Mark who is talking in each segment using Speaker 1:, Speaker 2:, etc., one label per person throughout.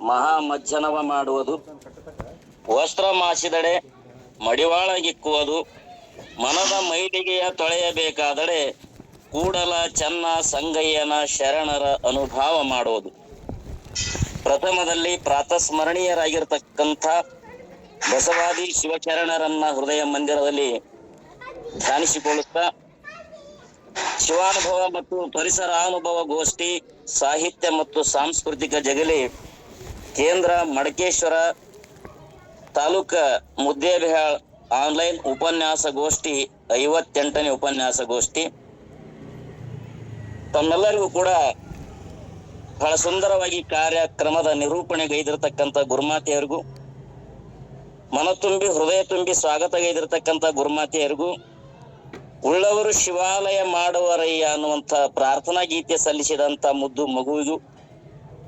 Speaker 1: ಮಹಾಮಜ್ಜನವ ಮಾಡುವುದು. ವಸ್ತ್ರ ಮಾಸಿದಡೆ ಮಡಿವಾಳಗಿಕ್ಕುವುದು ಮನದ ಮೈಲಿಗೆಯ ತೊಳೆಯಬೇಕಾದಡೆ ಕೂಡಲ ಚೆನ್ನ ಸಂಗಯ್ಯನ ಶರಣರ ಅನುಭಾವ ಮಾಡುವುದು. ಪ್ರಥಮದಲ್ಲಿ ಪ್ರಾತಸ್ಮರಣೀಯರಾಗಿರ್ತಕ್ಕಂಥ ಬಸವಾದಿ ಶಿವಚರಣರನ್ನ ಹೃದಯ ಮಂದಿರದಲ್ಲಿ ಧ್ಯಾನಿಸಿಕೊಳ್ಳುತ್ತಾ, ಶಿವಾನುಭವ ಮತ್ತು ಪರಿಸರಾನುಭವ ಗೋಷ್ಠಿ, ಸಾಹಿತ್ಯ ಮತ್ತು ಸಾಂಸ್ಕೃತಿಕ ಜಗಲಿ ಕೇಂದ್ರ ಮಡಕೇಶ್ವರ ತಾಲೂಕ ಮುದ್ದೇಬಿಹಾಳ್ ಆನ್ಲೈನ್ ಉಪನ್ಯಾಸ ಗೋಷ್ಠಿ ಐವತ್ತೆಂಟನೇ ಉಪನ್ಯಾಸ ಗೋಷ್ಠಿ ತಮ್ಮೆಲ್ಲರಿಗೂ ಕೂಡ ಬಹಳ ಸುಂದರವಾಗಿ ಕಾರ್ಯಕ್ರಮದ ನಿರೂಪಣೆಗೈದಿರತಕ್ಕಂಥ ಗುರುಮಾತೆಯರಿಗೂ, ಮನ ತುಂಬಿ, ಹೃದಯ ತುಂಬಿ ಸ್ವಾಗತಗೈದಿರತಕ್ಕಂಥ ಗುರುಮಾತೆಯರಿಗೂ, ಉಳ್ಳವರು ಶಿವಾಲಯ ಮಾಡುವರಯ್ಯ ಅನ್ನುವಂಥ ಪ್ರಾರ್ಥನಾ ಗೀತೆ ಸಲ್ಲಿಸಿದಂತ ಮುದ್ದು ಮಗುವಿಗೂ,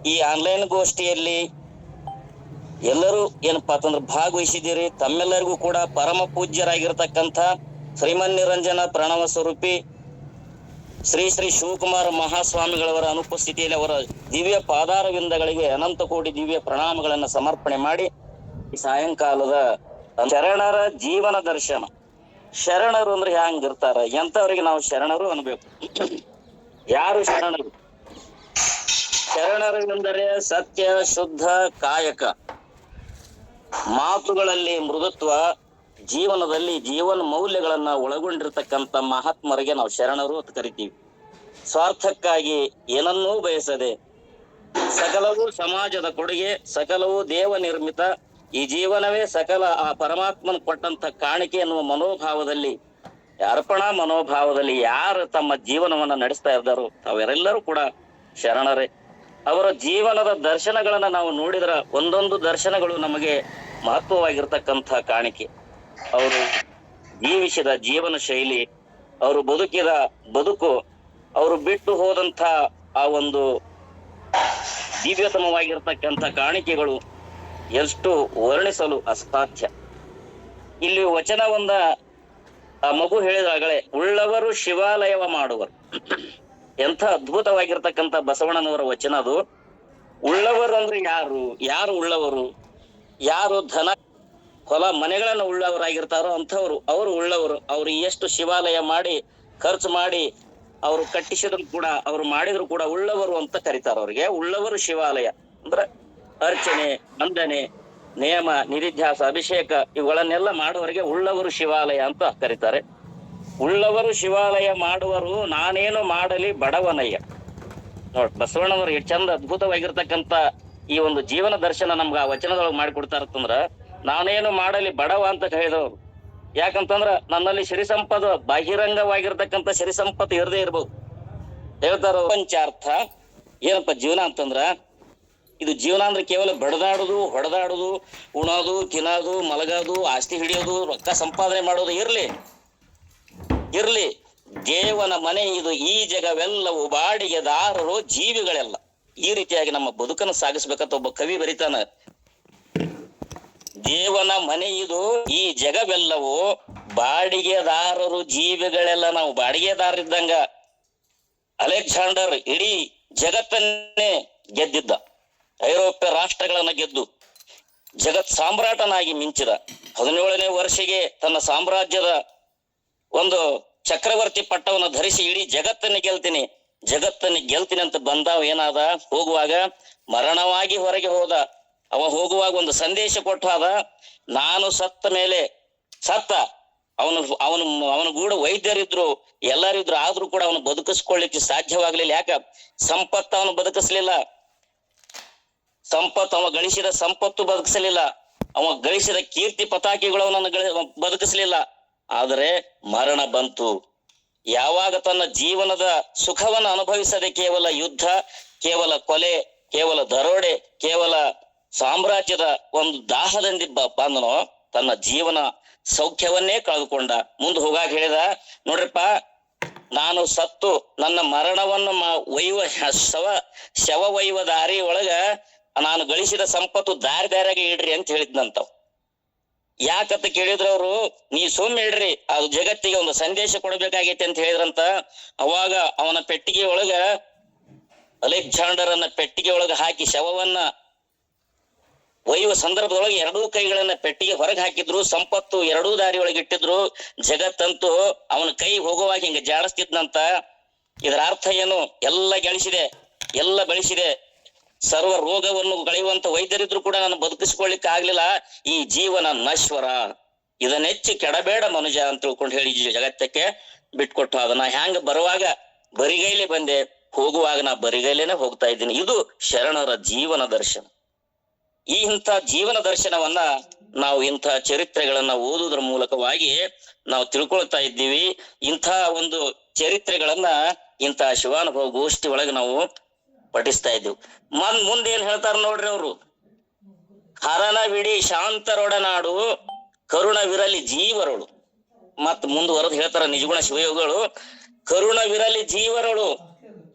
Speaker 1: ಈ ಆನ್ಲೈನ್ ಗೋಷ್ಠಿಯಲ್ಲಿ ಎಲ್ಲರೂ ಏನಪ್ಪಾ ಅಂತಂದ್ರೆ ಭಾಗವಹಿಸಿದ್ದೀರಿ. ತಮ್ಮೆಲ್ಲರಿಗೂ ಕೂಡ ಪರಮ ಪೂಜ್ಯರಾಗಿರ್ತಕ್ಕಂಥ ಶ್ರೀಮನ್ ನಿರಂಜನ ಪ್ರಣವ ಸ್ವರೂಪಿ ಶ್ರೀ ಶ್ರೀ ಶಿವಕುಮಾರ ಮಹಾಸ್ವಾಮಿಗಳವರ ಅನುಪಸ್ಥಿತಿಯಲ್ಲಿ ಅವರ ದಿವ್ಯ ಪಾದಾರವಿಂದಗಳಿಗೆ ಅನಂತ ಕೋಟಿ ದಿವ್ಯ ಪ್ರಣಾಮಗಳನ್ನ ಸಮರ್ಪಣೆ ಮಾಡಿ ಈ ಸಾಯಂಕಾಲದ ಶರಣರ ಜೀವನ ದರ್ಶನ. ಶರಣರು ಅಂದ್ರೆ ಹ್ಯಾಂಗ ಇರ್ತಾರ ಎಂತವ್ರಿಗೆ ನಾವು ಶರಣರು ಅನ್ಬೇಕು. ಯಾರು ಶರಣರು? ಶರಣರು ಎಂದರೆ ಸತ್ಯ, ಶುದ್ಧ, ಕಾಯಕ. ಮಾತುಗಳಲ್ಲಿ ಮೃದುತ್ವ, ಜೀವನದಲ್ಲಿ ಜೀವನ ಮೌಲ್ಯಗಳನ್ನ ಒಳಗೊಂಡಿರ್ತಕ್ಕಂಥ ಮಹಾತ್ಮರಿಗೆ ನಾವು ಶರಣರು ಅಂತ ಕರಿತೀವಿ. ಸ್ವಾರ್ಥಕ್ಕಾಗಿ ಏನನ್ನೂ ಬಯಸದೆ ಸಕಲವು ಸಮಾಜದ ಕೊಡುಗೆ, ಸಕಲವು ದೇವ ನಿರ್ಮಿತ, ಈ ಜೀವನವೇ ಸಕಲ ಆ ಪರಮಾತ್ಮನ ಕೊಟ್ಟಂತ ಕಾಣಿಕೆ ಎನ್ನುವ ಮನೋಭಾವದಲ್ಲಿ, ಅರ್ಪಣಾ ಮನೋಭಾವದಲ್ಲಿ ಯಾರು ತಮ್ಮ ಜೀವನವನ್ನ ನಡೆಸ್ತಾ ಇದ್ದಾರೋ ತಾವೆಲ್ಲರೂ ಕೂಡ ಶರಣರೇ. ಅವರ ಜೀವನದ ದರ್ಶನಗಳನ್ನ ನಾವು ನೋಡಿದ್ರ ಒಂದೊಂದು ದರ್ಶನಗಳು ನಮಗೆ ಮಹತ್ವವಾಗಿರ್ತಕ್ಕಂಥ ಕಾಣಿಕೆ. ಅವರು ಜೀವಿಸಿದ ಜೀವನ ಶೈಲಿ, ಅವರು ಬದುಕಿದ ಬದುಕು, ಅವರು ಬಿಟ್ಟು ಹೋದಂತ ಆ ಒಂದು ದಿವ್ಯತಮವಾಗಿರ್ತಕ್ಕಂಥ ಕಾಣಿಕೆಗಳು ಎಷ್ಟು ವರ್ಣಿಸಲು ಅಸಾಧ್ಯ. ಇಲ್ಲಿ ವಚನವೊಂದ ಆ ಮಗು ಹೇಳಿದಾಗಲೇ, ಉಳ್ಳವರು ಶಿವಾಲಯವ ಮಾಡುವರು. ಎಂಥ ಅದ್ಭುತವಾಗಿರ್ತಕ್ಕಂಥ ಬಸವಣ್ಣನವರ ವಚನ ಅದು. ಉಳ್ಳವರು ಅಂದ್ರೆ ಯಾರು? ಯಾರು ಉಳ್ಳವರು? ಯಾರು ಧನ ಹೊಲ ಮನೆಗಳನ್ನ ಉಳ್ಳವರಾಗಿರ್ತಾರೋ ಅಂಥವ್ರು, ಅವರು ಉಳ್ಳವರು. ಅವ್ರು ಎಷ್ಟು ಶಿವಾಲಯ ಮಾಡಿ, ಖರ್ಚು ಮಾಡಿ, ಅವರು ಕಟ್ಟಿಸಿದ್ರು ಕೂಡ, ಅವ್ರು ಮಾಡಿದ್ರು ಕೂಡ ಉಳ್ಳವರು ಅಂತ ಕರೀತಾರ ಅವ್ರಿಗೆ. ಉಳ್ಳವರು ಶಿವಾಲಯ. ಅಂದ್ರೆ ಅರ್ಚನೆ, ವಂದನೆ ನಿಯಮ ನಿಧಿಧ್ಯಾಸ, ಅಭಿಷೇಕ, ಇವುಗಳನ್ನೆಲ್ಲ ಮಾಡುವವರಿಗೆ ಉಳ್ಳವರು ಶಿವಾಲಯ ಅಂತ ಕರೀತಾರೆ. ಉಳ್ಳವರು ಶಿವಾಲಯ ಮಾಡುವರು, ನಾನೇನು ಮಾಡಲಿ ಬಡವನಯ್ಯ. ನೋಡ್, ಬಸವಣ್ಣನವರು ಎಷ್ಟು ಚಂದ ಅದ್ಭುತವಾಗಿರ್ತಕ್ಕಂತ ಈ ಒಂದು ಜೀವನ ದರ್ಶನ ನಮ್ಗ ಆ ವಚನದೊಳಗೆ ಮಾಡಿಕೊಡ್ತಾರಂತಂದ್ರ, ನಾನೇನು ಮಾಡಲಿ ಬಡವ ಅಂತ ಹೇಳಿದವರು. ಯಾಕಂತಂದ್ರ, ನನ್ನಲ್ಲಿ ಸಿರಿ ಸಂಪದ ಬಹಿರಂಗವಾಗಿರ್ತಕ್ಕಂಥ ಸಿರಿ ಸಂಪತ್ತು ಇರದೇ ಇರ್ಬೋದು. ಹೇಳ್ತಾರ ಪಂಚಾರ್ಥ ಏನಪ್ಪ ಜೀವನ ಅಂತಂದ್ರ, ಇದು ಜೀವನ ಅಂದ್ರೆ ಕೇವಲ ಬಡದಾಡುದು, ಹೊಡೆದಾಡುದು, ಉಣೋದು, ತಿನ್ನೋದು, ಮಲಗೋದು, ಆಸ್ತಿ ಹಿಡಿಯೋದು, ರೊಕ್ಕ ಸಂಪಾದನೆ ಮಾಡೋದು ಇರ್ಲಿ. ಇರ್ಲಿ, ದೇವನ ಮನೆ ಇದು ಈ ಜಗವೆಲ್ಲವೂ ಬಾಡಿಗೆದಾರರು ಜೀವಿಗಳೆಲ್ಲ. ಈ ರೀತಿಯಾಗಿ ನಮ್ಮ ಬದುಕನ್ನು ಸಾಗಿಸ್ಬೇಕಂತ ಒಬ್ಬ ಕವಿ ಬರಿತಾನ. ದೇವನ ಮನೆ ಇದು ಈ ಜಗವೆಲ್ಲವೂ ಬಾಡಿಗೆದಾರರು ಜೀವಿಗಳೆಲ್ಲ ನಾವು ಬಾಡಿಗೆದಾರರಿದ್ದಂಗ ಅಲೆಕ್ಸಾಂಡರ್ ಇಡೀ ಜಗತ್ತನ್ನೇ ಗೆದ್ದಿದ್ದ. ಐರೋಪ್ಯ ರಾಷ್ಟ್ರಗಳನ್ನ ಗೆದ್ದು, ಜಗತ್ ಸಾಮ್ರಾಟನಾಗಿ ಮಿಂಚಿದ. ಹದಿನೇಳನೇ ವರ್ಷಿಗೆ ತನ್ನ ಸಾಮ್ರಾಜ್ಯದ ಒಂದು ಚಕ್ರವರ್ತಿ ಪಟ್ಟವನ್ನು ಧರಿಸಿ ಇಡೀ ಜಗತ್ತನ್ನ ಗೆಲ್ತೀನಿ. ಜಗತ್ತನ್ನ ಗೆಲ್ತೀನಿ ಅಂತ ಬಂದಾವ ಏನಾದ? ಹೋಗುವಾಗ ಮರಣವಾಗಿ ಹೊರಗೆ ಹೋದ. ಅವ ಹೋಗುವಾಗ ಒಂದು ಸಂದೇಶ ಕೊಟ್ಟಾದ. ನಾನು ಸತ್ತ ಮೇಲೆ ಸತ್ತ. ಅವನು ಅವನು, ಅವನ ಗೂಡ ವೈದ್ಯರಿದ್ರು, ಎಲ್ಲರಿದ್ರು ಆದ್ರೂ ಕೂಡ ಅವನು ಬದುಕಿಸ್ಕೊಳ್ಳಿಕ್ಕೆ ಸಾಧ್ಯವಾಗ್ಲಿಲ್ಲ. ಯಾಕ? ಸಂಪತ್ತು ಅವನು ಬದುಕಿಸ್ಲಿಲ್ಲ. ಸಂಪತ್ತು, ಅವ ಗಳಿಸಿದ ಸಂಪತ್ತು ಬದುಕಿಸಲಿಲ್ಲ. ಅವ ಗಳಿಸಿದ ಕೀರ್ತಿ ಪತಾಕಿಗಳು ಅವನನ್ನು ಬದುಕಿಸಲಿಲ್ಲ. ಆದರೆ ಮರಣ ಬಂತು. ಯಾವಾಗ ತನ್ನ ಜೀವನದ ಸುಖವನ್ನು ಅನುಭವಿಸದೆ ಕೇವಲ ಯುದ್ಧ, ಕೇವಲ ಕೊಲೆ, ಕೇವಲ ದರೋಡೆ, ಕೇವಲ ಸಾಮ್ರಾಜ್ಯದ ಒಂದು ದಾಹದಿಂದ ಬಂದನೋ, ತನ್ನ ಜೀವನ ಸೌಖ್ಯವನ್ನೇ ಕಳೆದುಕೊಂಡ. ಮುಂದೆ ಹೋಗಾಕ ಹೇಳಿದ, ನೋಡ್ರಿಪ್ಪ, ನಾನು ಸತ್ತು, ನನ್ನ ಮರಣವನ್ನು ಒಯ್ಯುವ ಶವ ಶವ ಒಯ್ಯುವ ದಾರಿ ಒಳಗ ನಾನು ಗಳಿಸಿದ ಸಂಪತ್ತು ದಾರಿ ದಾರಿಯಾಗಿ ಇಡ್ರಿ ಅಂತ ಹೇಳಿದ್ನಂತವ್. ಯಾಕಂತ ಕೇಳಿದ್ರ ಅವರು, ನೀ ಸುಮ್ ಹೇಳ್ರಿ ಅದು ಜಗತ್ತಿಗೆ ಒಂದು ಸಂದೇಶ ಕೊಡಬೇಕಾಗೈತಿ ಅಂತ ಹೇಳಿದ್ರಂತ. ಅವಾಗ ಅವನ ಪೆಟ್ಟಿಗೆ ಒಳಗ ಅಲೆಕ್ಸಾಂಡರ್ ಅನ್ನ ಪೆಟ್ಟಿಗೆ ಒಳಗ ಹಾಕಿ ಶವವನ್ನ ಒಯ್ಯುವ ಸಂದರ್ಭದೊಳಗೆ ಎರಡೂ ಕೈಗಳನ್ನ ಪೆಟ್ಟಿಗೆ ಹೊರಗೆ ಹಾಕಿದ್ರು, ಸಂಪತ್ತು ಎರಡೂ ದಾರಿ ಒಳಗೆ ಇಟ್ಟಿದ್ರು. ಜಗತ್ತಂತೂ ಅವನ ಕೈ ಹೋಗುವಾಗ ಹಿಂಗ ಜಾಡಿಸ್ತಿದ್ನಂತ. ಇದರ ಅರ್ಥ ಏನು? ಎಲ್ಲ ಗಳಿಸಿದೆ, ಎಲ್ಲ ಬೆಳೆಸಿದೆ. ಸರ್ವ ರೋಗವನ್ನು ಕಳೆಯುವಂತ ವೈದ್ಯರಿದ್ರು ಕೂಡ ನಾನು ಬದುಕಿಸ್ಕೊಳ್ಳಿಕ್ಕೆ ಆಗ್ಲಿಲ್ಲ. ಈ ಜೀವನ ನಶ್ವರ. ಇದನ್ನೆಚ್ಚಿ ಕೆಡಬೇಡ ಮನುಜ ಅಂತ ತಿಳ್ಕೊಂಡು ಹೇಳಿ ಜಗತ್ತಕ್ಕೆ. ಬಿಟ್ಕೊಟ್ಟು ಅದನ್ನ ಹ್ಯಾಂಗ ಬರುವಾಗ ಬರಿಗೈಲಿ ಬಂದೆ. ಹೋಗುವಾಗ ನಾ ಬರಿಗೈಲೇನೆ ಹೋಗ್ತಾ ಇದ್ದೀನಿ. ಇದು ಶರಣರ ಜೀವನ ದರ್ಶನ. ಈ ಇಂಥ ಜೀವನ ದರ್ಶನವನ್ನ ನಾವು ಇಂಥ ಚರಿತ್ರೆಗಳನ್ನ ಓದುವುದರ ಮೂಲಕವಾಗಿ ನಾವು ತಿಳ್ಕೊಳ್ತಾ ಇದ್ದೀವಿ. ಇಂಥ ಒಂದು ಚರಿತ್ರೆಗಳನ್ನ ಇಂಥ ಶಿವಾನುಭವ ಗೋಷ್ಠಿ ಒಳಗೆ ನಾವು ಪಠಿಸ್ತಾ ಇದ್ದೀವಿ ಮನ್ ಮುಂದೆ ಏನ್ ಹೇಳ್ತಾರ ನೋಡ್ರಿ ಅವರು? ಹರನವಿಡಿ ಶಾಂತರೊಡನಾಡು, ಕರುಣವಿರಲಿ ಜೀವರಳು. ಮತ್ ಮುಂದುವರೆದು ಹೇಳ್ತಾರ ನಿಜಗುಣ ಶಿವಯೋಗಗಳು, ಕರುಣವಿರಲಿ ಜೀವರಳು.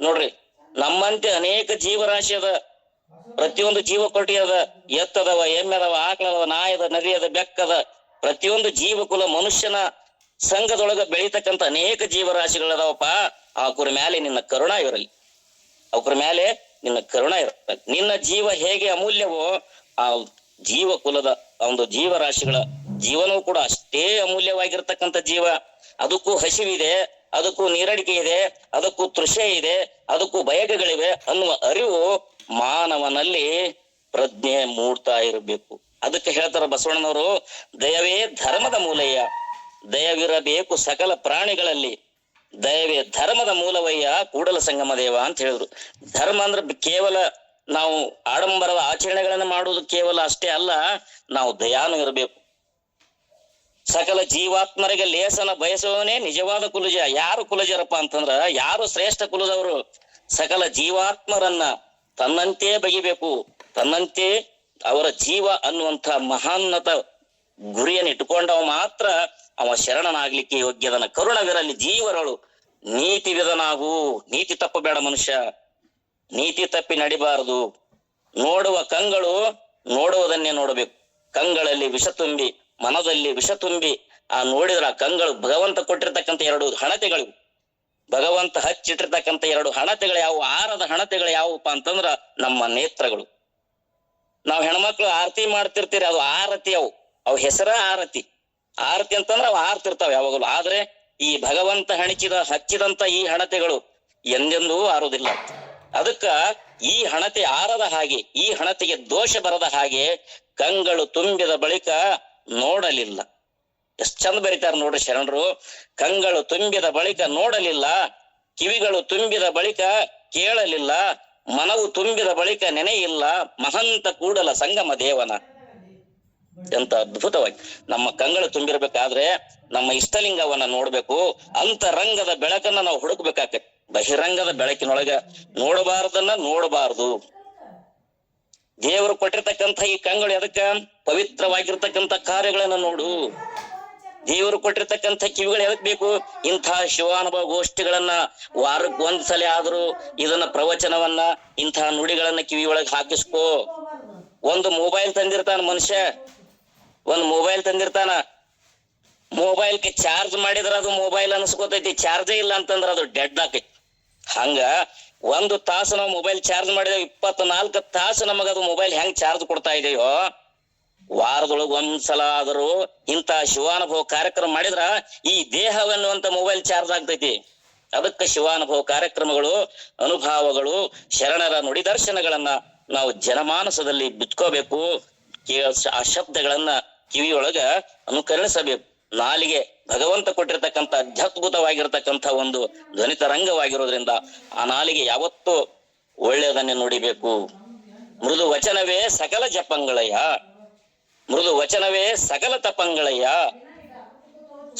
Speaker 1: ನೋಡ್ರಿ, ನಮ್ಮಂತೆ ಅನೇಕ ಜೀವರಾಶಿ ಅದ. ಪ್ರತಿಯೊಂದು ಜೀವಕೋಟಿ ಅದ. ಎತ್ತದವ, ಎಮ್ಮೆದವ, ಆಕಳದವ, ನಾಯದ ನರಿಯದ ಬೆಕ್ಕದ ಪ್ರತಿಯೊಂದು ಜೀವಕುಲ ಮನುಷ್ಯನ ಸಂಘದೊಳಗ ಬೆಳೀತಕ್ಕಂತ ಅನೇಕ ಜೀವರಾಶಿಗಳದಾವಪ್ಪ ಕುರಿ ಮ್ಯಾಲೆ ನಿನ್ನ ಕರುಣ ಇರಲಿ. ಅವಕ್ರ ಮೇಲೆ ನಿನ್ನ ಕರುಣ ಇರುತ್ತೆ. ನಿನ್ನ ಜೀವ ಹೇಗೆ ಅಮೂಲ್ಯವೋ ಆ ಜೀವ ಕುಲದ ಒಂದು ಜೀವರಾಶಿಗಳ ಜೀವನವೂ ಕೂಡ ಅಷ್ಟೇ ಅಮೂಲ್ಯವಾಗಿರ್ತಕ್ಕಂಥ ಜೀವ. ಅದಕ್ಕೂ ಹಸಿವಿದೆ, ಅದಕ್ಕೂ ನೀರಡಿಕೆ ಇದೆ, ಅದಕ್ಕೂ ತೃಷೆ ಇದೆ, ಅದಕ್ಕೂ ಬಯಕೆಗಳಿವೆ ಅನ್ನುವ ಅರಿವು ಮಾನವನಲ್ಲಿ ಪ್ರಜ್ಞೆ ಮೂಡ್ತಾ ಇರಬೇಕು. ಅದಕ್ಕೆ ಹೇಳ್ತಾರ ಬಸವಣ್ಣನವರು, ದಯವೇ ಧರ್ಮದ ಮೂಲಯ್ಯ ದಯವಿರಬೇಕು ಸಕಲ ಪ್ರಾಣಿಗಳಲ್ಲಿ. ದಯವೇ ಧರ್ಮದ ಮೂಲವಯ್ಯ ಕೂಡಲ ಸಂಗಮ ದೇವ ಅಂತ ಹೇಳಿದ್ರು. ಧರ್ಮ ಅಂದ್ರೆ ಕೇವಲ ನಾವು ಆಡಂಬರದ ಆಚರಣೆಗಳನ್ನ ಮಾಡುವುದು ಕೇವಲ ಅಷ್ಟೇ ಅಲ್ಲ, ನಾವು ದಯಾನು ಇರಬೇಕು. ಸಕಲ ಜೀವಾತ್ಮರಿಗೆ ಲೇಸನ ಬಯಸುವವನೇ ನಿಜವಾದ ಕುಲಜ. ಯಾರು ಕುಲಜರಪ್ಪ ಅಂತಂದ್ರ, ಯಾರು ಶ್ರೇಷ್ಠ ಕುಲದವರು? ಸಕಲ ಜೀವಾತ್ಮರನ್ನ ತನ್ನಂತೆ ಬಗಿಬೇಕು. ತನ್ನಂತೆ ಅವರ ಜೀವ ಅನ್ನುವಂತ ಮಹಾನ್ನತ ಗುರಿಯನ್ನು ಇಟ್ಟುಕೊಂಡವ ಮಾತ್ರ ಅವ ಶರಣನಾಗ್ಲಿಕ್ಕೆ ಯೋಗ್ಯದನ. ಕರುಣವಿರಲಿ ಜೀವರಳು. ನೀತಿ ವಿಧನಾಗು. ನೀತಿ ತಪ್ಪು ಬೇಡ ಮನುಷ್ಯ. ನೀತಿ ತಪ್ಪಿ ನಡಿಬಾರದು. ನೋಡುವ ಕಂಗಳು ನೋಡುವುದನ್ನೇ ನೋಡಬೇಕು. ಕಂಗಳಲ್ಲಿ ವಿಷ ತುಂಬಿ, ಮನದಲ್ಲಿ ವಿಷ ತುಂಬಿ, ಆ ನೋಡಿದ್ರ ಕಂಗಳು ಭಗವಂತ ಕೊಟ್ಟಿರ್ತಕ್ಕಂಥ ಎರಡು ಹಣತೆಗಳು ಭಗವಂತ ಹಚ್ಚಿಟ್ಟಿರ್ತಕ್ಕಂಥ ಎರಡು ಹಣತೆಗಳು ಯಾವ ಆರದ ಹಣತೆಗಳು ಯಾವಪ್ಪ ಅಂತಂದ್ರ ನಮ್ಮ ನೇತ್ರಗಳು. ನಾವ್ ಹೆಣ್ಮಕ್ಳು ಆರತಿ ಮಾಡ್ತಿರ್ತೀರಿ, ಅದು ಆರತಿ ಅವು. ಅವು ಹೆಸರ ಆರತಿ. ಆರತಿ ಅಂತಂದ್ರೆ ಅವ ಆರ್ತಿರ್ತಾವ ಯಾವಾಗಲೂ. ಆದ್ರೆ ಈ ಭಗವಂತ ಹಣಚಿದ, ಹಚ್ಚಿದಂತ ಈ ಹಣತೆಗಳು ಎಂದೆಂದೂ ಆರುವುದಿಲ್ಲ. ಅದಕ್ಕ ಈ ಹಣತೆ ಆರದ ಹಾಗೆ, ಈ ಹಣತೆಗೆ ದೋಷ ಬರದ ಹಾಗೆ ಕಂಗಳು ತುಂಬಿದ ಬಳಿಕ ನೋಡಲಿಲ್ಲ. ಎಷ್ಟ್ ಚಂದ ಬರೀತಾರ ನೋಡ್ರಿ ಶರಣರು. ಕಂಗಳು ತುಂಬಿದ ಬಳಿಕ ನೋಡಲಿಲ್ಲ, ಕಿವಿಗಳು ತುಂಬಿದ ಬಳಿಕ ಕೇಳಲಿಲ್ಲ, ಮನವು ತುಂಬಿದ ಬಳಿಕ ನೆನೆಯಿಲ್ಲ, ಮಹಂತ ಕೂಡಲ ಸಂಗಮ ದೇವನ. ಎಂತ ಅದ್ಭುತವಾಗಿ. ನಮ್ಮ ಕಂಗಳ ತುಂಬಿರ್ಬೇಕಾದ್ರೆ ನಮ್ಮ ಇಷ್ಟಲಿಂಗವನ್ನ ನೋಡ್ಬೇಕು. ಅಂತರಂಗದ ಬೆಳಕನ್ನ ನಾವು ಹುಡುಕ್ಬೇಕಾಕತಿ ಬಹಿರಂಗದ ಬೆಳಕಿನೊಳಗ ನೋಡಬಾರ್ದನ್ನ ನೋಡಬಾರದು. ದೇವರು ಕೊಟ್ಟಿರ್ತಕ್ಕಂಥ ಈ ಕಂಗಳು ಎದಕ್ಕ? ಪವಿತ್ರವಾಗಿರ್ತಕ್ಕಂಥ ಕಾರ್ಯಗಳನ್ನ ನೋಡು. ದೇವರು ಕೊಟ್ಟಿರ್ತಕ್ಕಂಥ ಕಿವಿಗಳು ಎದಕ್ ಬೇಕು? ಇಂಥ ಶಿವಾನುಭವ ಗೋಷ್ಠಿಗಳನ್ನ ವಾರಕ್ಕೆ ಒಂದ್ಸಲ ಆದ್ರೂ ಇದನ್ನ ಪ್ರವಚನವನ್ನ, ಇಂಥ ನುಡಿಗಳನ್ನ ಕಿವಿಯೊಳಗೆ ಹಾಕಿಸ್ಕೋ. ಒಂದು ಮೊಬೈಲ್ ತಂದಿರ್ತಾನ ಮನುಷ್ಯ. ಒಂದ್ ಮೊಬೈಲ್ ತಂದಿರ್ತಾನ. ಮೊಬೈಲ್ಗೆ ಚಾರ್ಜ್ ಮಾಡಿದ್ರ ಅದು ಮೊಬೈಲ್ ಅನ್ಸ್ಕೋತೈತಿ. ಚಾರ್ಜೇ ಇಲ್ಲ ಅಂತಂದ್ರ ಅದು ಡೆಡ್ ಆಕೈತಿ. ಹಂಗ ಒಂದು ತಾಸು ನಾವು ಮೊಬೈಲ್ ಚಾರ್ಜ್ ಮಾಡಿದೇವ್, ಇಪ್ಪತ್ನಾಲ್ಕು ತಾಸು ನಮಗ ಅದು ಮೊಬೈಲ್ ಹೆಂಗ್ ಚಾರ್ಜ್ ಕೊಡ್ತಾ ಇದೆಯೋ, ವಾರದೊಳಗ ಒಂದ್ಸಲ ಆದರೂ ಇಂತ ಶಿವಾನುಭವ ಕಾರ್ಯಕ್ರಮ ಮಾಡಿದ್ರ ಈ ದೇಹವೆನ್ನುವಂತ ಮೊಬೈಲ್ ಚಾರ್ಜ್ ಆಗ್ತೈತಿ. ಅದಕ್ಕೆ ಶಿವಾನುಭವ ಕಾರ್ಯಕ್ರಮಗಳು, ಅನುಭವಗಳು, ಶರಣರ ನುಡಿ ದರ್ಶನಗಳನ್ನ ನಾವು ಜನಮಾನಸದಲ್ಲಿ ಬಿತ್ಕೋಬೇಕು. ಆ ಶಬ್ದಗಳನ್ನ ಕಿವಿಯೊಳಗ ಅನುಕರಣಿಸಬೇಕು. ನಾಲಿಗೆ ಭಗವಂತ ಕೊಟ್ಟಿರ್ತಕ್ಕಂಥ ಅತ್ಯದ್ಭುತವಾಗಿರ್ತಕ್ಕಂಥ ಒಂದು ಧ್ವನಿತ ರಂಗವಾಗಿರೋದ್ರಿಂದ ಆ ನಾಲಿಗೆ ಯಾವತ್ತೂ ಒಳ್ಳೆಯದನ್ನೇ ನೋಡಿಬೇಕು. ಮೃದು ವಚನವೇ ಸಕಲ ಜಪಂಗಳಯ್ಯ. ಮೃದು ವಚನವೇ ಸಕಲ ತಪಂಗಳಯ್ಯ.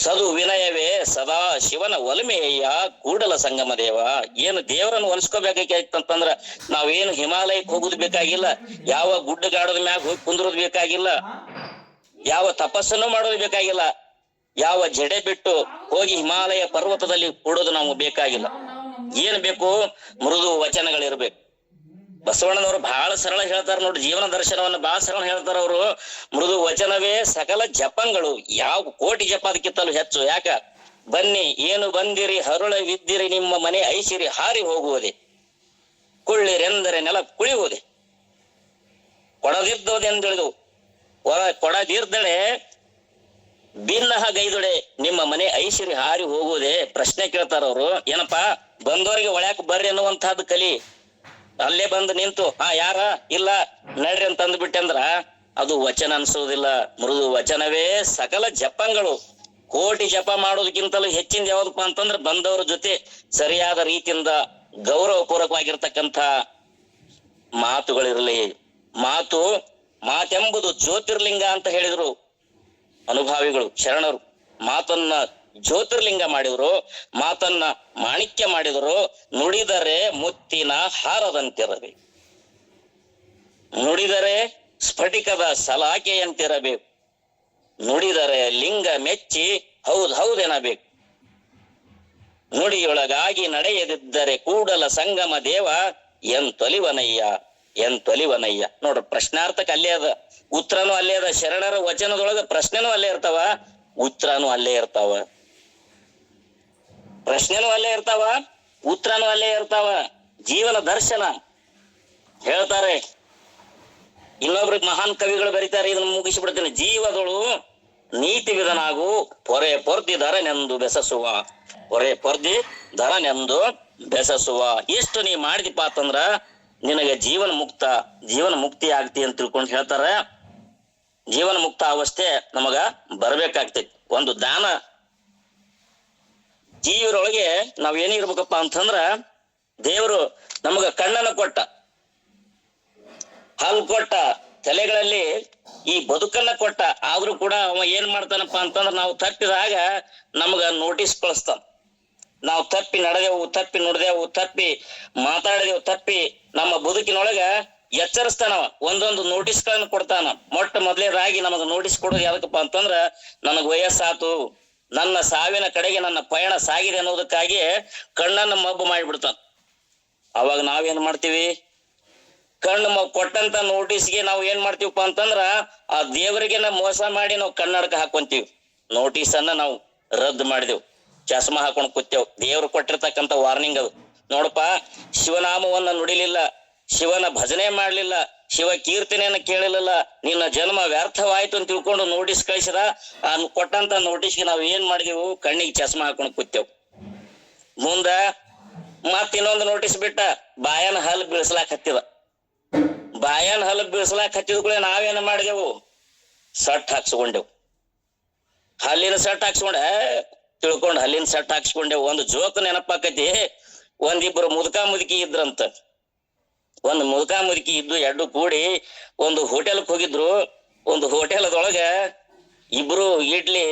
Speaker 1: ಸದು ವಿನಯವೇ ಸದಾ ಶಿವನ ಒಲಮೆಯ ಕೂಡಲ ಸಂಗಮ ದೇವ. ಏನು ದೇವರನ್ನು ಒಲಿಸ್ಕೋಬೇಕಾಗಿತ್ತಂತಂದ್ರ ನಾವೇನು ಹಿಮಾಲಯಕ್ಕೆ ಹೋಗುದು ಬೇಕಾಗಿಲ್ಲ, ಯಾವ ಗುಡ್ಡಗಾಡದ ಮ್ಯಾಗ ಹೋಗಿ ಕುಂದ್ರದ್ ಬೇಕಾಗಿಲ್ಲ. ಯಾವ ತಪಸ್ಸನ್ನು ಮಾಡೋದು ಬೇಕಾಗಿಲ್ಲ. ಯಾವ ಜಡೆ ಬಿಟ್ಟು ಹೋಗಿ ಹಿಮಾಲಯ ಪರ್ವತದಲ್ಲಿ ಕೂಡೋದು ನಾವು ಬೇಕಾಗಿಲ್ಲ. ಏನ್ ಬೇಕು? ಮೃದು ವಚನಗಳಿರ್ಬೇಕು. ಬಸವಣ್ಣನವರು ಬಹಳ ಸರಳ ಹೇಳ್ತಾರ ನೋಡಿ, ಜೀವನ ದರ್ಶನವನ್ನು ಬಹಳ ಸರಳ ಹೇಳ್ತಾರ ಅವರು. ಮೃದು ವಚನವೇ ಸಕಲ ಜಪಂಗಳು. ಯಾವ ಕೋಟಿ ಜಪ ಅದಕ್ಕಿಂತಲೂ ಹೆಚ್ಚು. ಯಾಕ? ಬನ್ನಿ, ಏನು ಬಂದಿರಿ ಹರುಳವಿದ್ದಿರಿ ನಿಮ್ಮ ಮನೆ ಐಸಿರಿ, ಹಾರಿ ಹೋಗುವುದೇ. ಕುಳ್ಳಿರೆಂದರೆ ನೆಲ ಕುಳಿಯುವುದೇ. ಕೊಡದಿದ್ದೋದೆಂದಿಳಿದು ಹೊರ ಕೊಡದಿರ್ದಳೆ ಭಿನ್ನಹ ಗೈದೊಡೆ ನಿಮ್ಮ ಮನೆ ಐಶ್ವರ್ಯ ಹಾರಿ ಹೋಗುವುದೇ? ಪ್ರಶ್ನೆ ಕೇಳ್ತಾರ ಅವ್ರು. ಏನಪ್ಪಾ ಬಂದವರಿಗೆ ಒಳ್ಯಾಕ ಬರ್ರಿ ಅನ್ನುವಂತಹದ್ದು ಕಲಿ. ಅಲ್ಲೇ ಬಂದು ನಿಂತು, ಹಾ, ಯಾರ? ಇಲ್ಲ, ನಡ್ರಿ ಅಂತ ಅಂದ್ಬಿಟ್ಟೆ ಅಂದ್ರ, ಅದು ವಚನ ಅನ್ಸೋದಿಲ್ಲ. ಮೃದು ವಚನವೇ ಸಕಲ ಜಪಂಗಳು. ಕೋಟಿ ಜಪ ಮಾಡೋದಕ್ಕಿಂತಲೂ ಹೆಚ್ಚಿಂದ ಯಾವ್ದಪ್ಪ ಅಂತಂದ್ರ ಬಂದವರ ಜೊತೆ ಸರಿಯಾದ ರೀತಿಯಿಂದ ಗೌರವ ಪೂರ್ವಕವಾಗಿರ್ತಕ್ಕಂಥ ಮಾತುಗಳಿರಲಿ. ಮಾತು ಮಾತೆಂಬುದು ಜ್ಯೋತಿರ್ಲಿಂಗ ಅಂತ ಹೇಳಿದ್ರು ಅನುಭಾವಿಗಳು, ಶರಣರು. ಮಾತನ್ನ ಜ್ಯೋತಿರ್ಲಿಂಗ ಮಾಡಿದ್ರು, ಮಾತನ್ನ ಮಾಣಿಕ್ಯ ಮಾಡಿದ್ರು, ನುಡಿದರೆ ಮುತ್ತಿನ ಹಾರದಂತಿರಬೇಕು ನುಡಿದರೆ ಸ್ಫಟಿಕದ ಸಲಾಕೆಯಂತಿರಬೇಕು. ನುಡಿದರೆ ಲಿಂಗ ಮೆಚ್ಚಿ ಹೌದ್ ಹೌದೆನಬೇಕು. ನುಡಿಯೊಳಗಾಗಿ ನಡೆಯದಿದ್ದರೆ ಕೂಡಲ ಸಂಗಮ ದೇವ ಎಂತೊಲಿವನಯ್ಯ. ಎಂತೊಲಿವನಯ್ಯ ನೋಡ್ರಿ, ಪ್ರಶ್ನಾರ್ಥಕ ಅಲ್ಲೇ ಅದ, ಉತ್ತರನು ಅಲ್ಲೇ ಅದ, ಶರಣರ ವಚನದೊಳಗ ಪ್ರಶ್ನೆನೂ ಅಲ್ಲೇ ಇರ್ತಾವ, ಉತ್ತರನು ಅಲ್ಲೇ ಇರ್ತಾವ. ಪ್ರಶ್ನೆನೂ ಅಲ್ಲೇ ಇರ್ತಾವ, ಉತ್ತರನು ಅಲ್ಲೇ ಇರ್ತಾವ. ಜೀವನ ದರ್ಶನ. ಹೇಳ್ತಾರೆ, ಇನ್ನೊಬ್ರು ಮಹಾನ್ ಕವಿಗಳು ಬರೀತಾರೆ, ಇದನ್ನ ಮುಗಿಸಿಬಿಡ್ತೀನಿ. ಜೀವದಳು ನೀತಿ ವಿಧನಾಗು, ಪೊರೆ ಪೊರ್ದಿ ದರನೆಂದು ಬೆಸಸುವ. ಪೊರೆ ಪೊರ್ದಿ ದರನೆಂದು ಬೆಸಸುವ. ಇಷ್ಟು ನೀ ಮಾಡಿದಿಪ್ಪ ಅಂತಂದ್ರ ನಿನಗೆ ಜೀವನ ಮುಕ್ತ, ಜೀವನ ಮುಕ್ತಿ ಆಗ್ತಿ ಅಂತ ತಿಳ್ಕೊಂಡು ಹೇಳ್ತಾರ. ಜೀವನ ಮುಕ್ತ ಅವಸ್ಥೆ ನಮಗ ಬರ್ಬೇಕಾಗ್ತೈತಿ. ಒಂದು ದಾನ. ಜೀವರೊಳಗೆ ನಾವ್ ಏನಿರ್ಬೇಕಪ್ಪ ಅಂತಂದ್ರ ದೇವರು ನಮಗ ಕಣ್ಣನ ಕೊಟ್ಟ. ಹಲ್ ಕೊಟ್ಟ. ತಲೆಗಳಲ್ಲಿ ಈ ಬದುಕನ್ನ ಕೊಟ್ಟ. ಆದ್ರೂ ಕೂಡ ಅವ ಏನ್ ಮಾಡ್ತಾನಪ್ಪ ಅಂತಂದ್ರ ನಾವು ತಪ್ಪಿದಾಗ ನಮಗ ನೋಟಿಸ್ ಕಳಿಸ್ತಾನ. ನಾವು ತಪ್ಪಿ ನಡೆದೆವು, ತಪ್ಪಿ ನುಡಿದೆವು, ತಪ್ಪಿ ಮಾತಾಡಿದೆವು, ತಪ್ಪಿ ನಮ್ಮ ಬದುಕಿನೊಳಗ ಎಚ್ಚರಿಸ್ತಾನ ಒಂದೊಂದು ನೋಟಿಸ್ ಗಳನ್ನ ಕೊಡ್ತಾನ. ಮೊಟ್ಟ ಮೊದಲೇದಾಗಿ ನಮಗ ನೋಟಿಸ್ ಕೊಡೋದು ಯಾವ್ದಕ್ಕಪ್ಪ ಅಂತಂದ್ರ, ನನಗ್ ವಯಸ್ಸಾತು, ನನ್ನ ಸಾವಿನ ಕಡೆಗೆ ನನ್ನ ಪಯಣ ಸಾಗಿದೆ ಅನ್ನೋದಕ್ಕಾಗಿ ಕಣ್ಣನ್ನ ಮಬ್ಬು ಮಾಡಿಬಿಡ್ತಾನ. ಅವಾಗ ನಾವೇನ್ ಮಾಡ್ತೀವಿ? ಕಣ್ಣು ಮ- ಕೊಟ್ಟಂತ ನೋಟಿಸ್ಗೆ ನಾವು ಏನ್ ಮಾಡ್ತೀವಪ್ಪ ಅಂತಂದ್ರ, ಆ ದೇವರಿಗೆ ನಾವು ಮೋಸ ಮಾಡಿ ನಾವು ಕನ್ನಡಕ ಹಾಕೊಂತೀವಿ. ನೋಟಿಸ್ ಅನ್ನ ನಾವು ರದ್ದು ಮಾಡಿದೆವು. ಚಸ್ಮಾ ಹಾಕೊಂಡು ಕೂತೇವ್ ದೇವ್ರು ಕೊಟ್ಟಿರ್ತಕ್ಕಂತ ವಾರ್ನಿಂಗ್ ಅದು. ನೋಡಪ್ಪ, ಶಿವನಾಮವನ್ನ ನುಡಿಲಿಲ್ಲ, ಶಿವನ ಭಜನೆ ಮಾಡ್ಲಿಲ್ಲ, ಶಿವ ಕೀರ್ತನೆಯನ್ನ ಕೇಳಲಿಲ್ಲ, ನಿನ್ನ ಜನ್ಮ ವ್ಯರ್ಥವಾಯ್ತು ಅಂತ ತಿಳ್ಕೊಂಡು ನೋಟಿಸ್ ಕಳಿಸಿದ, ಆ ಕೊಟ್ಟಂತ ನೋಟಿಸ್ಗೆ ನಾವು ಏನ್ ಮಾಡಿದೆವು? ಕಣ್ಣಿಗೆ ಚಸ್ಮಾ ಹಾಕೊಂಡು ಕೂತೇವ್ ಮುಂದ ಮತ್ ಇನ್ನೊಂದು ನೋಟಿಸ್ ಬಿಟ್ಟ, ಬಾಯನ ಹಲ್ ಬೀಳ್ಸಲಾಕ್ ಹತ್ತಿದ. ಬಾಯನ್ ಹಲ್ ಬೀಳ್ಸಲಾಕ್ ಹತ್ತಿದ ಕೂಡ ನಾವೇನ್ ಮಾಡಿದೆವು? ಸಟ್ ಹಾಕ್ಸ್ಕೊಂಡೆವು. ಹಲ್ಲಿನ ಸಟ್ ಹಾಕ್ಸ್ಕೊಂಡೆ ತಿಳ್ಕೊಂಡ್ ಹಲ್ಲಿನ ಸೆಟ್ ಹಾಕ್ಸ್ಕೊಂಡೆ. ಒಂದು ಜೋಕ್ ನೆನಪಾಕತಿ. ಒಂದಿಬ್ರು ಮುದುಕ ಮುದುಕಿ ಇದ್ರಂತ. ಒಂದು ಮುದುಕ ಮುದುಕಿ ಇದ್ದು ಎರಡು ಕೂಡಿ ಒಂದು ಹೋಟೆಲ್ಕ್ ಹೋಗಿದ್ರು. ಒಂದು ಹೋಟೆಲ್ದೊಳಗ ಇಬ್ರು ಇಡ್ಲಿ,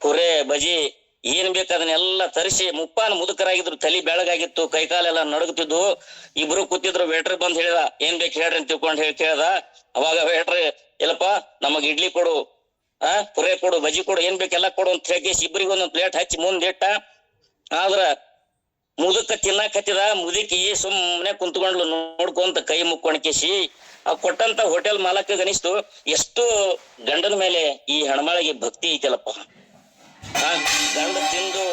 Speaker 1: ಪುರೆ, ಬಜಿ, ಏನ್ ಬೇಕು ಅದನ್ನೆಲ್ಲ ತರಿಸಿ ಮುಪ್ಪಾನ ಮುದುಕರಾಗಿದ್ರು. ತಲಿ ಬೆಳಗಾಗಿತ್ತು, ಕೈಕಾಲೆಲ್ಲ ನಡುಗುತ್ತಿದ್ದು ಇಬ್ರು ಕೂತಿದ್ರು. ವೇಟ್ರ್ ಬಂದ್ ಹೇಳಿದ, ಏನ್ ಬೇಕು ಹೇಳ್ರಿ ಅಂತ ತಿಳ್ಕೊಂಡು ಹೇಳಿ ಕೇಳ್ದ. ಅವಾಗ ವೇಟ್ರ್ ಇಲ್ಲಪ್ಪ, ನಮಗ್ ಇಡ್ಲಿ ಕೊಡು. ಆ, ಪುರೆ ಕೊಡು ಬಜಿ ಕೊಡು, ಏನ್ ಬೇಕೆಲ್ಲ ಕೊಡು ಅಂತ ಹೇಳಿ ಇಬ್ಬರಿಗೆ ಒಂದೊಂದ್ ಪ್ಲೇಟ್ ಹಚ್ಚಿ ಮುಂದಿಟ್ಟ ಆದ್ರ ಮುದುಕ ತಿನ್ನಾಕತ್ತಿದ, ಮುದುಕಿ ಸುಮ್ಮನೆ ಕುಂತ್ಕೊಂಡ್ಲು ನೋಡ್ಕೊಂತ ಕೈ ಮುಕ್ಕೊಣಕಿಸಿ ಆ ಕೊಟ್ಟಂತ ಹೋಟೆಲ್ ಮಾಲಕ ಅನಿಸ್ತು, ಎಷ್ಟು ಗಂಡನ ಮೇಲೆ ಈ ಹೆಣ್ಮಾಳಿಗೆ ಭಕ್ತಿ ಐತಲ್ಲಪ್ಪ. ಆ, ಗಂಡ ತಿಂದು,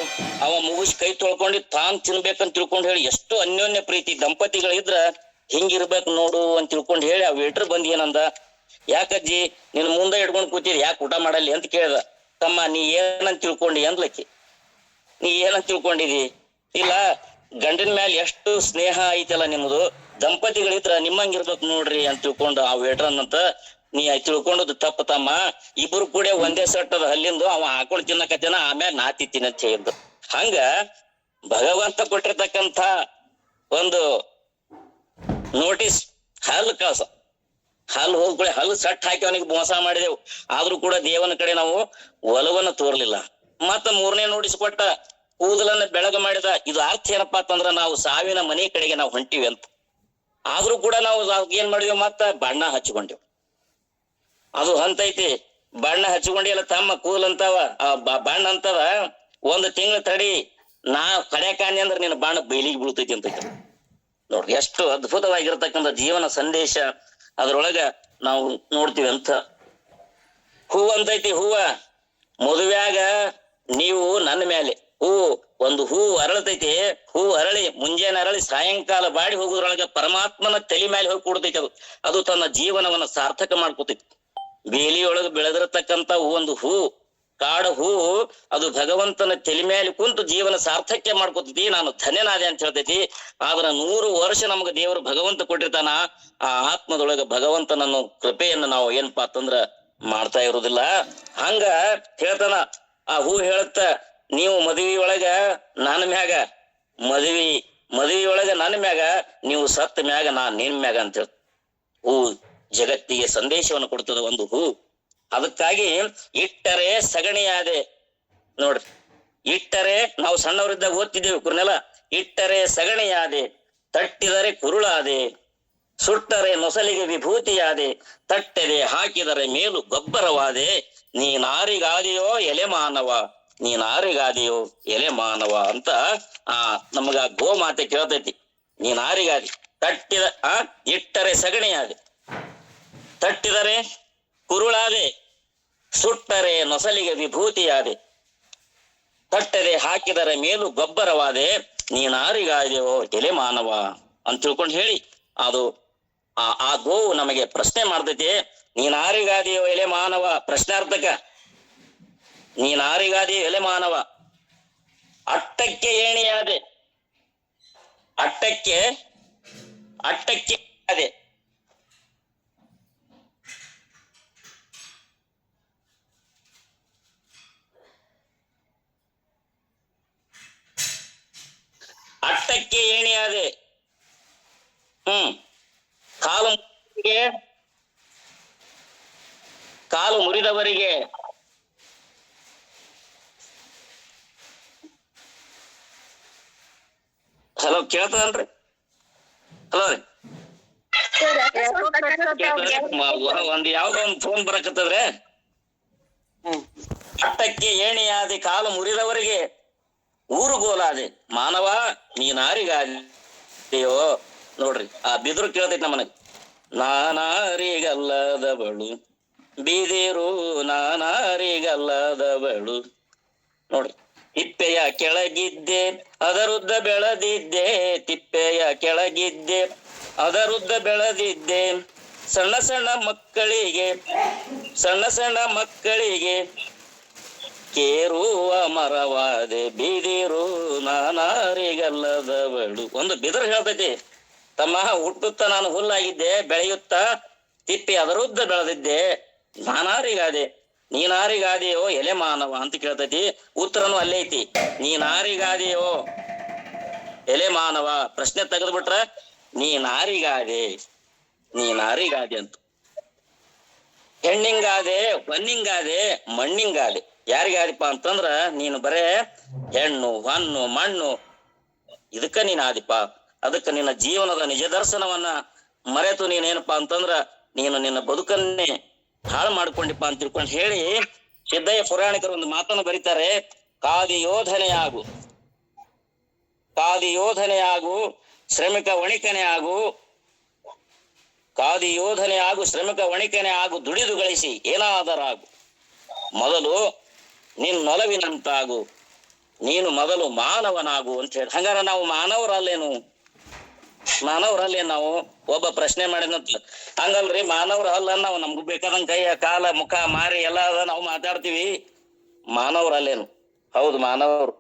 Speaker 1: ಅವ ಮುಗಿಸ್ ಕೈ ತೊಳ್ಕೊಂಡು ತಾನ್ ತಿನ್ಬೇಕಂತ ತಿಳ್ಕೊಂಡು ಹೇಳಿ ಎಷ್ಟು ಅನ್ಯೋನ್ಯ ಪ್ರೀತಿ ದಂಪತಿಗಳಿದ್ರ, ಹಿಂಗಿರ್ಬೇಕು ನೋಡು ಅಂತ ತಿಳ್ಕೊಂಡು ಹೇಳಿ ಆ ವೇಟ್ರ್ ಬಂದ್ ಏನಂದ ಯಾಕಜ್ಜಿ ನಿನ್ ಮುಂದೆ ಇಟ್ಕೊಂಡ್ ಕೂತಿರಿ, ಯಾಕೆ ಊಟ ಮಾಡಲ್ಲಿ ಅಂತ ಕೇಳ್ದ. ತಮ್ಮ, ನೀ ಏನಂತ ತಿಳ್ಕೊಂಡಿ ಅಂದ್ಲಕ್ಕಿ. ನೀ ಏನಂತ ತಿಳ್ಕೊಂಡಿದಿ? ಇಲ್ಲ, ಗಂಡನ ಮೇಲೆ ಎಷ್ಟು ಸ್ನೇಹ ಐತಲ್ಲ ನಿಮ್ದು. ದಂಪತಿಗಳಿದ್ರ ನಿಮ್ಮಂಗಿರ್ಬೇಕು ನೋಡ್ರಿ ಅಂತ ತಿಳ್ಕೊಂಡು ಆ ವೇಟರ್ ಅಂತ. ನೀ ತಿಳ್ಕೊಂಡದ್ದು ತಪ್ಪ ತಮ್ಮ. ಇಬ್ರು ಕೂಡ ಒಂದೇ ಸೆಟ್ ಅದ ಅಲ್ಲಿಂದು ಅವ ಹಾಕೊಂಡು ತಿನ್ನಕತ್ತೇನ ಆಮೇಲೆ ನಾ ತಿತ್ತೀನಿ ಅಂತ ಹೇಳಿದ್ದು ಹಂಗ ಭಗವಂತ ಕೊಟ್ಟಿರ್ತಕ್ಕಂಥ ಒಂದು ನೋಟಿಸ್ ಹಲ್ ಕಳ್ಸ ಹಲ್ ಹೋಗ್ಕೊಳ್ಳಿ ಹಲ್ಲು ಸಟ್ ಹಾಕಿ ಅವನಿಗೆ ಮೋಸ ಮಾಡಿದೆವು. ಆದ್ರೂ ಕೂಡ ದೇವನ ಕಡೆ ನಾವು ಒಲವನ್ನ ತೋರ್ಲಿಲ್ಲ. ಮತ್ತ ಮೂರನೇ ನೋಡಿಸಿಕೊಟ್ಟ ಕೂದಲನ್ನ ಬೆಳಗ ಮಾಡಿದ, ಇದು ಅರ್ಥ ಏನಪ್ಪಾ ಅಂತಂದ್ರ ನಾವು ಸಾವಿನ ಮನೆ ಕಡೆಗೆ ನಾವು ಹೊಂಟಿವಿ ಅಂತ. ಆದ್ರೂ ಕೂಡ ನಾವು ಏನ್ ಮಾಡಿದೆವು ಮತ್ತ ಬಣ್ಣ ಹಚ್ಚಿಕೊಂಡೆವು ಅದು ಹಂತೈತಿ. ಬಣ್ಣ ಹಚ್ಕೊಂಡಿಲ್ಲ ತಮ್ಮ ಕೂದಲ್ ಅಂತಾವ ಬಣ್ಣ ಅಂತದ ಒಂದು ತಿಂಗಳ ತಡಿ, ನಾ ಕಡೆಕಾನಿ ಅಂದ್ರೆ ನಿನ್ನ ಬಾಣ ಬೈಲಿಗೆ ಬೀಳ್ತೈತಿ ಅಂತ. ನೋಡ್ರಿ, ಎಷ್ಟು ಅದ್ಭುತವಾಗಿರ್ತಕ್ಕಂಥ ಜೀವನ ಸಂದೇಶ. ಅದ್ರೊಳಗ ನಾವು ನೋಡ್ತೀವಿ ಅಂತ. ಹೂವ ಅಂತೈತಿ ಹೂವ. ಮದುವೆಯಾಗ ನೀವು ನನ್ನ ಮೇಲೆ ಹೂ, ಒಂದು ಹೂ ಅರಳತೈತಿ. ಹೂ ಅರಳಿ ಮುಂಜಾನೆ ಅರಳಿ ಸಾಯಂಕಾಲ ಬಾಡಿ ಹೋಗುದ್ರೊಳಗೆ ಪರಮಾತ್ಮನ ತಲೆ ಮೇಲೆ ಹೋಗಿ ಕೂಡ್ತೈತಿ ಅದು. ಅದು ತನ್ನ ಜೀವನವನ್ನ ಸಾರ್ಥಕ ಮಾಡ್ಕೋತೈತಿ. ಬೇಲಿಯೊಳಗೆ ಬೆಳೆದಿರತಕ್ಕಂತ ಒಂದು ಹೂ ಕಾಡ ಹೂ ಅದು ಭಗವಂತನ ತಲೆ ಮೇಲೆ ಕುಂತು ಜೀವನ ಸಾರ್ಥಕ್ಯ ಮಾಡ್ಕೋತೈತಿ, ನಾನು ಧನ್ಯನಾದೆ ಅಂತ ಹೇಳ್ತೈತಿ. ಆದ್ರ ನೂರು ವರ್ಷ ನಮ್ಗ ದೇವರು ಭಗವಂತ ಕೊಟ್ಟಿರ್ತಾನ, ಆ ಆತ್ಮದೊಳಗ ಭಗವಂತನನ್ನು ಕೃಪೆಯನ್ನು ನಾವು ಏನಪ್ಪಾ ಅಂತಂದ್ರ ಮಾಡ್ತಾ ಇರೋದಿಲ್ಲ ಹಂಗ ಹೇಳ್ತಾನ, ಆ ಹೂ ಹೇಳುತ್ತ, ನೀವು ಮದುವೆ ಒಳಗ ನನ್ನ ಮ್ಯಾಗ, ಮದುವೆ ಮದುವೆ ಒಳಗ ನನ್ನ ಮ್ಯಾಗ, ನೀವು ಸತ್ತ ಮ್ಯಾಗ ನಾನ್ ನಿನ್ ಮ್ಯಾಗ ಅಂತ ಹೇಳ್ತ ಹೂ ಜಗತ್ತಿಗೆ ಸಂದೇಶವನ್ನು ಕೊಡ್ತದ ಒಂದು ಹೂ. ಅದಕ್ಕಾಗಿ ಇಟ್ಟರೆ ಸಗಣಿಯಾದೆ. ನೋಡ್ರಿ ಇಟ್ಟರೆ ನಾವು ಸಣ್ಣವರಿದ್ದಾಗ ಓದ್ತಿದ್ದೇವೆ ಕುರ್ನೆಲ್ಲ ಇಟ್ಟರೆ ಸಗಣಿಯಾದೆ, ತಟ್ಟಿದರೆ ಕುರುಳಾದೆ, ಸುಟ್ಟರೆ ನೊಸಲಿಗೆ ವಿಭೂತಿಯಾದೆ, ತಟ್ಟದೆ ಹಾಕಿದರೆ ಮೇಲು ಗೊಬ್ಬರವಾದೆ. ನೀನಾರಿಗಾದೆಯೋ ಎಲೆ ಮಾನವ ನೀನಾರಿಗಾದಿಯೋ ಎಲೆ ಮಾನವ ಅಂತ, ಆ, ನಮಗ ಗೋಮಾತೆ ಕೇಳ್ತೈತಿ. ನೀನಾರಿಗಾದಿ ತಟ್ಟಿದ, ಆ, ಇಟ್ಟರೆ ಸಗಣಿಯಾದೆ. ತಟ್ಟಿದರೆ ಕುರುಳಾದೆ. ಸುಟ್ಟರೆ ನೊಸಲಿಗೆ ವಿಭೂತಿಯಾದೆ. ತಟ್ಟದೆ ಹಾಕಿದರೆ ಮೇಲು ಗೊಬ್ಬರವಾದೆ. ನೀನಾರಿಗಾದೆಯೋ ಎಲೆ ಮಾನವ ಅಂತ ತಿಳ್ಕೊಂಡು ಹೇಳಿ. ಅದು ಆ ಗೋವು ನಮಗೆ ಪ್ರಶ್ನೆ ಮಾಡ್ತೈತಿ. ನೀನಾರಿಗಾದೆಯೋ ಎಲೆ ಮಾನವ? ಪ್ರಶ್ನಾರ್ಥಕ. ನೀನಾರಿಗಾದೆಯೋ ಎಲೆ ಮಾನವ? ಅಟ್ಟಕ್ಕೆ ಏಣಿಯಾದೆ. ಅಟ್ಟಕ್ಕೆ ಅಟ್ಟಕ್ಕೆ ಅದೆ ಅಟ್ಟಕ್ಕೆ ಏಣಿಯಾದೆ ಹ್ಮ್ ಕಾಲು ಮುರಿದವರಿಗೆ ಕಾಲು ಮುರಿದವರಿಗೆ ಹಲೋ ಕೇಳ್ತದಲ್ರಿ? ಹಲೋ ರೀ? ಒಂದ್ ಯಾವ್ದೋ ಒಂದ್ ಫೋನ್ ಬರಕತ್ತದ್ರೆ? ಅಟ್ಟಕ್ಕೆ ಏಣಿಯಾದಿ ಕಾಲು ಮುರಿದವರಿಗೆ ಊರು ಗೋಲಾದೆ. ಮಾನವ ಅಯ್ಯೋ ನೋಡ್ರಿ, ಆ ಬಿದ್ರು ಕೇಳ್ತೈತಿ ನಮ್ಮನೆ. ನಾನಾರಿಗಲ್ಲದವಳು, ಬೀದಿರು ನಾನಾರಿಗಲ್ಲದವಳು. ನೋಡ್ರಿ ತಿಪ್ಪೆಯ ಕೆಳಗಿದ್ದೆ, ಅದರುದ್ದ ಬೆಳೆದಿದ್ದೆ, ತಿಪ್ಪೆಯ ಕೆಳಗಿದ್ದೆ, ಅದರುದ್ದ ಬೆಳೆದಿದ್ದೆ. ಸಣ್ಣ ಸಣ್ಣ ಮಕ್ಕಳಿಗೆ, ಸಣ್ಣ ಸಣ್ಣ ಮಕ್ಕಳಿಗೆ ಕೇರುವ ಮರವಾದೆ ಬಿದಿರು ನಾನಾರಿಗಲ್ಲದವಳು. ಒಂದು ಬಿದಿರು ಹೇಳ್ತೈತಿ, ತಮ್ಮ ಹುಟ್ಟುತ್ತ ನಾನು ಹುಲ್ಲಾಗಿದ್ದೆ, ಬೆಳೆಯುತ್ತ ತಿಪ್ಪಿ ಅದರುದ್ದ ಬೆಳೆದಿದ್ದೆ, ನಾನಾರಿಗಾದೆ. ನೀನಾರಿಗಾದೆಯೋ ಎಲೆ ಮಾನವ ಅಂತ ಕೇಳ್ತೈತಿ. ಉತ್ತರನು ಅಲ್ಲೇ ಐತಿ. ನೀನಾರಿಗಾದೆಯೋ ಎಲೆ ಮಾನವ. ಪ್ರಶ್ನೆ ತೆಗೆದ್ಬಿಟ್ರ, ನೀನಾರಿಗಾದೆ ನೀನಾರಿಗಾದೆ ಅಂತ. ಹೆಣ್ಣಿಂಗಾದೆ ಹೊನ್ನಿಂಗಾದೆ ಮಣ್ಣಿಂಗಾದೆ. ಯಾರಿಗಾದಿಪ್ಪ ಅಂತಂದ್ರ, ನೀನು ಬರೇ ಹೆಣ್ಣು ಹೊನ್ನು ಮಣ್ಣು. ಇದಕ್ಕ ನೀನ್ ಆದಿಪ್ಪ ಅದಕ್ಕ ನಿನ್ನ ಜೀವನದ ನಿಜ ದರ್ಶನವನ್ನ ಮರೆತು ನೀನೇನಪ್ಪಾ ಅಂತಂದ್ರ, ನೀನು ನಿನ್ನ ಬದುಕನ್ನೇ ಹಾಳು ಮಾಡ್ಕೊಂಡಿಪ್ಪ ಅಂತ ತಿಳ್ಕೊಂಡು ಹೇಳಿ ಸಿದ್ದಯ್ಯ ಪುರಾಣಿಕರು ಒಂದು ಮಾತನ್ನು ಬರೀತಾರೆ, ಕಾದಿ ಯೋಧನೆಯಾಗು ಕಾದಿ ಯೋಧನೆಯಾಗು ಶ್ರಮಿಕ ವಣಿಕನೆ ಆಗು. ಕಾದಿ ಯೋಧನೆ ಆಗು, ಶ್ರಮಿಕ ವಣಿಕನೆ ಆಗು, ದುಡಿದು ಗಳಿಸಿ ಏನಾದರಾಗು. ಮೊದಲು ನಿನ್ನೊಲವಿನಂತಾಗು ನೀನು ಮೊದಲು ಮಾನವನಾಗು ಅಂತ ಹೇಳಿ. ಹಂಗಾರ ನಾವು ಮಾನವರಲ್ಲೇನು? ಮಾನವರಲ್ಲೇ ನಾವು ಒಬ್ಬ ಪ್ರಶ್ನೆ ಮಾಡಿದಂತ ಹಂಗಲ್ರಿ, ಮಾನವ್ರ ಅಲ್ಲ ನಾವು ನಮ್ಗ್ ಬೇಕಾದಂಗ ಕೈಯ ಕಾಲ, ಮುಖ, ಮಾರಿ, ಎಲ್ಲ ಅದ ನಾವು ಮಾತಾಡ್ತೀವಿ. ಮಾನವರಲ್ಲೇನು? ಹೌದು, ಮಾನವರು.